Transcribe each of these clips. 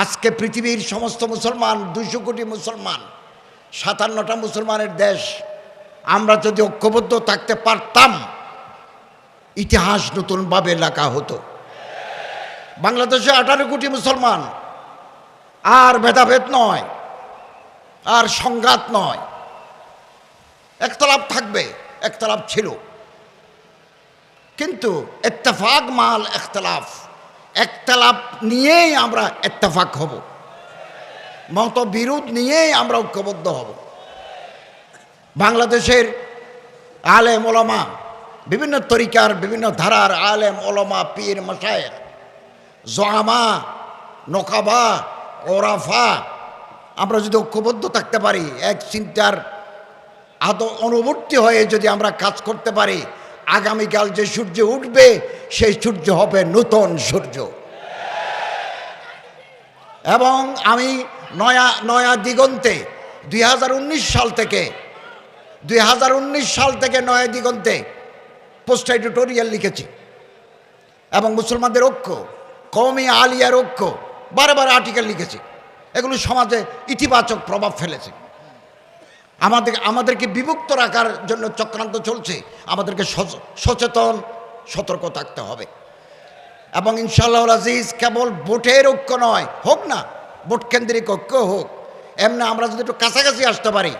আজকে পৃথিবীর সমস্ত মুসলমান দুশো কোটি মুসলমান, সাতান্নটা মুসলমানের দেশ, আমরা যদি ঐক্যবদ্ধ থাকতে পারতাম, ইতিহাস নতুনভাবে লেখা হতো। বাংলাদেশে আঠারো কোটি মুসলমান, আর ভেদাভেদ নয়, আর সংঘাত নয়। একতলাপ থাকবে, একতলাপ ছিল। কিন্তু এত্তেফাক, মাল, একতলাফ। একতলাপ নিয়েই আমরা এত্তেফাক হব। মত বিরোধ নিয়েই আমরা ঐক্যবদ্ধ হব। বাংলাদেশের আলেম ওলামা, বিভিন্ন তরিকার, বিভিন্ন ধারার আলেম ওলামা, পীর মশায়ের জহামা নকাবা, ওরাফা, আমরা যদি ঐক্যবদ্ধ থাকতে পারি, এক চিন্তার আদ অনুবর্তী হয়ে যদি আমরা কাজ করতে পারি আগামীকাল যে সূর্য উঠবে, সেই সূর্য হবে নূতন সূর্য। এবং আমি নয়া নয়া দিগন্তে, দুই হাজার উনিশ সাল থেকে, দুই হাজার উনিশ সাল থেকে নয়া দিগন্তে পোস্ট এডিটোরিয়াল লিখেছি। এবং মুসলমানদের ঐক্য কমই আলিয়ার ঐক্য, বারে বারে আর্টিকেল লিখেছি। এগুলো সমাজে ইতিবাচক প্রভাব ফেলেছে। আমাদের আমাদেরকে বিভক্ত রাখার জন্য চক্রান্ত চলছে। আমাদেরকে সচ- সচেতন, সতর্ক থাকতে হবে। এবং ইনশাল্লাহ আজিজ কেবল ভোটের ঐক্য নয়, হোক না, ভোট কেন্দ্রিক ঐক্য হোক, এমনি আমরা যদি একটু কাছাকাছি আসতে পারি,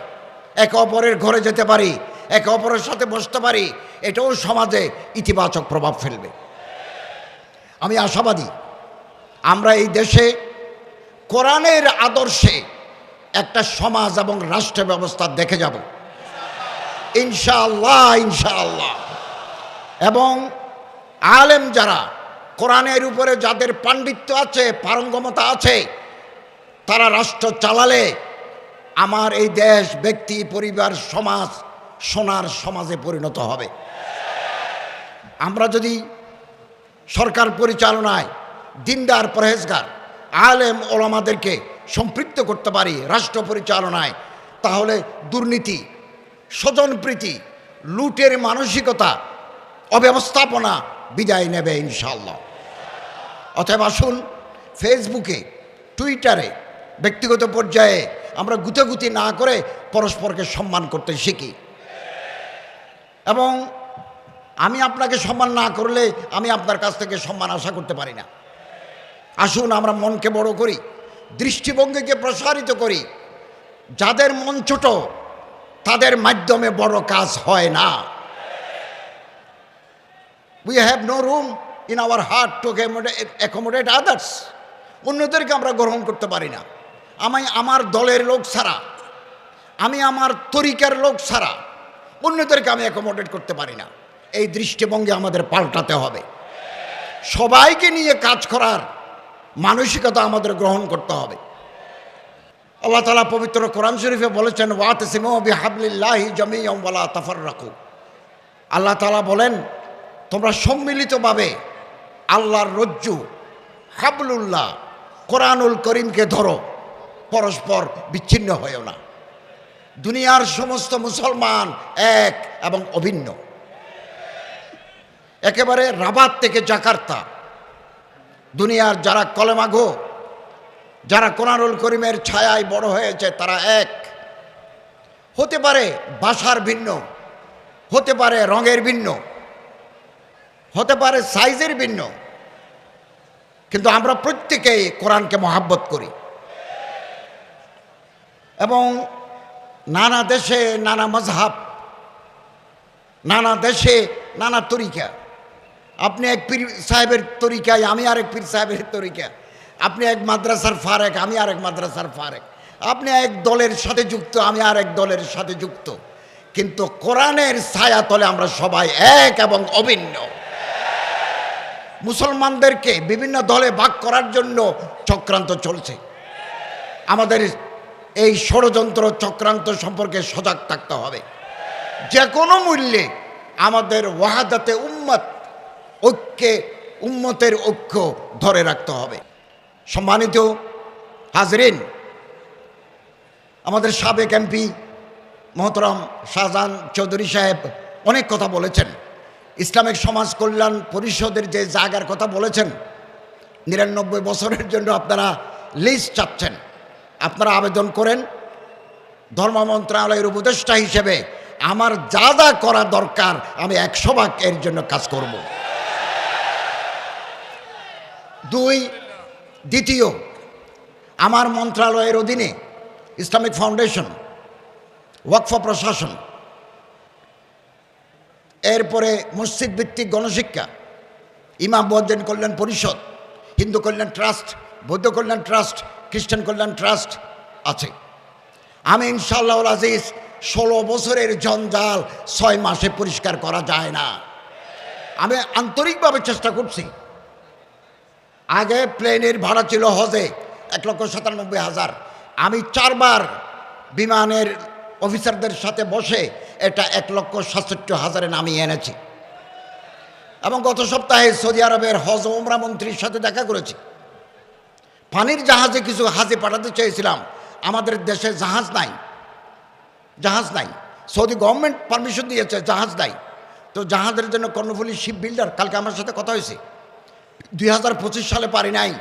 একে অপরের ঘরে যেতে পারি, একে অপরের সাথে বসতে পারি, এটাও সমাজে ইতিবাচক প্রভাব ফেলবে। আমি আশাবাদী, আমরা এই দেশে কোরআনের আদর্শে একটা সমাজ এবং রাষ্ট্র ব্যবস্থা দেখে যাব। ইনশাআল্লাহ ইনশাআল্লাহ। এবং আলেম যারা, কোরআনের উপরে যাদের পাণ্ডিত্য আছে, পারঙ্গমতা আছে, তারা রাষ্ট্র চালালে আমার এই দেশ, ব্যক্তি, পরিবার, সমাজ, সোনার সমাজে পরিণত হবে। আমরা যদি সরকার পরিচালনায় দিনদার পরহেজগার, আলেম ওলামাদেরকে সম্পৃক্ত করতে পারি রাষ্ট্র পরিচালনায়, তাহলে দুর্নীতি, স্বজনপ্রীতি, লুটের মানসিকতা, অব্যবস্থাপনা বিদায় নেবে ইনশাল্লাহ অতএব আসুন ফেসবুকে, টুইটারে, ব্যক্তিগত পর্যায়ে আমরা গুতাগুতি না করে পরস্পরকে সম্মান করতে শিখি। এবং আমি আপনাকে সম্মান না করলে আমি আপনার কাছ থেকে সম্মান আশা করতে পারি না। আসুন আমরা মনকে বড় করি। দৃষ্টিভঙ্গিকে প্রসারিত করি। যাদের মন ছোট, তাদের মাধ্যমে বড় কাজ হয় না। We have no room in our heart to accommodate others অন্যদেরকে আমরা গ্রহণ করতে পারি না। আমি আমার দলের লোক ছাড়া, আমি আমার তরিকার লোক ছাড়া অন্যদেরকে আমি অ্যাকোমোডেট করতে পারি না। এই দৃষ্টিভঙ্গি আমাদের পাল্টাতে হবে। সবাইকে নিয়ে কাজ করার মানসিকতা আমাদের গ্রহণ করতে হবে। আল্লাহ তালা পবিত্র কোরআন শরীফে বলেছেন ওয়াত সিমো বিহাবলিল্লাহি জমিয়ম ওয়ালা তাফার রাখু আল্লাহ তালা বলেন, তোমরা সম্মিলিতভাবে আল্লাহর রজ্জু, হাবলুল্লাহ, কোরআনুল করিমকে ধরো, পরস্পর বিচ্ছিন্ন হয়েও না। দুনিয়ার সমস্ত মুসলমান এক এবং অভিন্ন। একেবারে রাবাত থেকে জাকার্তা দুনিয়ার যারা কলেমাঘো যারা কোরআনুল করিমের ছায়ায় বড় হয়েছে, তারা এক। হতে পারে ভাষার ভিন্ন, হতে পারে রঙের ভিন্ন, হতে পারে সাইজের ভিন্ন, কিন্তু আমরা প্রত্যেকেই কোরআনকে মহাব্বত করি। এবং নানা দেশে নানা মজহাব, নানা দেশে নানা তরিকা আপনি এক পীর সাহেবের তরিকায়, আমি আরেক পীর সাহেবের তরিকা আপনি এক মাদ্রাসার ফারেক, আমি আরেক মাদ্রাসার ফারেক। আপনি এক দলের সাথে যুক্ত, আমি আরেক দলের সাথে যুক্ত। কিন্তু কোরআনের ছায়া তলে আমরা সবাই এক এবং অভিন্ন। মুসলমানদেরকে বিভিন্ন দলে ভাগ করার জন্য চক্রান্ত চলছে। আমাদের এই ষড়যন্ত্র চক্রান্ত সম্পর্কে সজাগ থাকতে হবে। যে কোনো মূল্যে আমাদের ওয়াহাদাতে উম্মত ঐক্যে, উম্মতের ঐক্য ধরে রাখতে হবে। সম্মানিত হাজরিন, আমাদের সাবেক এমপি মহতরম শাহজাহান চৌধুরী সাহেব অনেক কথা বলেছেন। ইসলামিক সমাজ কল্যাণ পরিষদের যে জায়গার কথা বলেছেন, নিরানব্বই বছরের জন্য আপনারা লিস্ট চাচ্ছেন। আপনারা আবেদন করেন, ধর্ম মন্ত্রণালয়ের উপদেষ্টা হিসেবে আমার যা যা করা দরকার আমি একশো ভাগ এর জন্য কাজ করব। দুই, দ্বিতীয়, আমার মন্ত্রণালয়ের অধীনে ইসলামিক ফাউন্ডেশন, ওয়াকফ প্রশাসন, এরপরে মসজিদ ভিত্তিক গণশিক্ষা, ইমাম বজ্জন কল্যাণ পরিষদ, হিন্দু কল্যাণ ট্রাস্ট, বৌদ্ধ কল্যাণ ট্রাস্ট, খ্রিস্টান কল্যাণ ট্রাস্ট আছে। আমি ইনশাআল্লাহ আজিজ ষোলো বছরের জঞ্জাল ছয় মাসে পরিষ্কার করা যায় না। আমি আন্তরিকভাবে চেষ্টা করছি আগে প্লেনের ভাড়া ছিল হজে এক লক্ষ সাতানব্বই হাজার। আমি চারবার বিমানের অফিসারদের সাথে বসে এটা এক লক্ষ সাতষট্টি হাজারে নামিয়ে এনেছি। এবং গত সপ্তাহে সৌদি আরবের হজ ওমরা মন্ত্রীর সাথে দেখা করেছি। পানির জাহাজে কিছু হাজে পাঠাতে চেয়েছিলাম। আমাদের দেশে জাহাজ নাই। জাহাজ নাই। সৌদি গভর্নমেন্ট পারমিশন দিয়েছে, জাহাজ নাই। তো জাহাজের জন্য কর্ণফুলি শিপ বিল্ডার কালকে আমার সাথে কথা হয়েছে। দুই হাজার পঁচিশ সালে পারি নাই।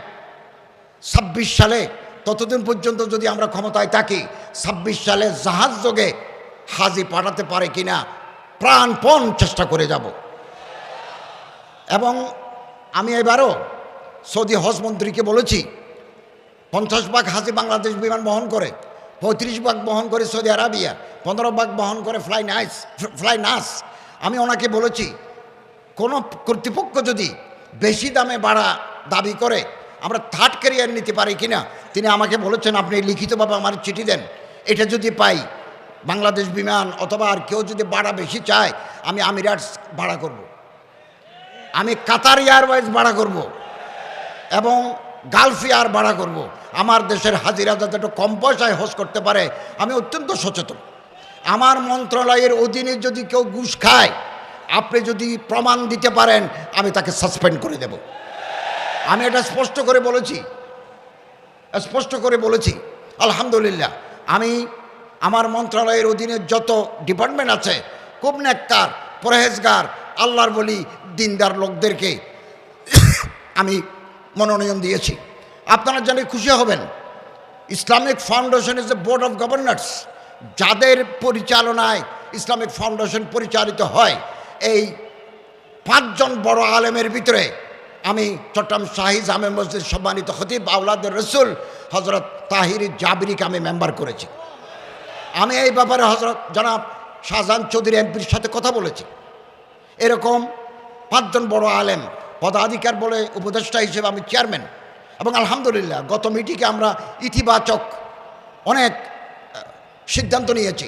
ছাব্বিশ সালে, ততদিন পর্যন্ত যদি আমরা ক্ষমতায় থাকি, ছাব্বিশ সালে জাহাজ যোগে হাজি পাঠাতে পারে কিনা, প্রাণপণ চেষ্টা করে যাব। এবং আমি এবারও সৌদি হজ মন্ত্রীকে বলেছি, পঞ্চাশ ভাগ হাজি বাংলাদেশ বিমান বহন করে, পঁয়ত্রিশ ভাগ বহন করে সৌদি আরাবিয়া, পনেরো ভাগ বহন করে ফ্লাই নাইস, ফ্লাই নাস। আমি ওনাকে বলেছি, কোনো কর্তৃপক্ষ যদি বেশি দামে বাড়া দাবি করে আমরা থার্ড ক্যারিয়ার নিতে পারি কিনা, তিনি আমাকে বলেছেন, আপনি লিখিতভাবে আমার চিঠি দেন এটা যদি পাই, বাংলাদেশ বিমান অথবা আর কেউ যদি ভাড়া বেশি চায়, আমি আমিরাটস ভাড়া করব। আমি কাতার এয়ারওয়েজ ভাড়া করব। এবং গালফ এয়ার ভাড়া করব। আমার দেশের হাজিরা যাতে একটু কম পয়সায় হোস করতে পারে, আমি অত্যন্ত সচেতন আমার মন্ত্রণালয়ের অধীনে যদি কেউ ঘুষ খায়, আপনি যদি প্রমাণ দিতে পারেন আমি তাকে সাসপেন্ড করে দেব। আমি এটা স্পষ্ট করে বলেছি। স্পষ্ট করে বলেছি, আলহামদুলিল্লাহ, আমি আমার মন্ত্রণালয়ের অধীনে যত ডিপার্টমেন্ট আছে, খুব নেককার, পরহেজগার, আল্লাহর বলি, দিনদার লোকদেরকে আমি মনোনয়ন দিয়েছি। আপনারা জানি খুশি হবেন, Islamic foundation is a board of governors যাদের পরিচালনায় ইসলামিক ফাউন্ডেশন পরিচালিত হয়, এই পাঁচজন বড় আলেমের ভিতরে আমি চট্টগ্রাম শাহি জামে মসজিদ সম্মানিত খতিব আউলাদের রসুল হজরত তাহির জাবিরিকে আমি মেম্বার করেছি। আমি এই ব্যাপারে হজরত জনাব শাহজাহান চৌধুরী এমপির সাথে কথা বলেছি। এরকম পাঁচজন বড় আলেম, পদাধিকার বলে উপদেষ্টা হিসেবে আমি চেয়ারম্যান এবং আলহামদুলিল্লাহ গত মিটিংয়ে আমরা ইতিবাচক অনেক সিদ্ধান্ত নিয়েছি।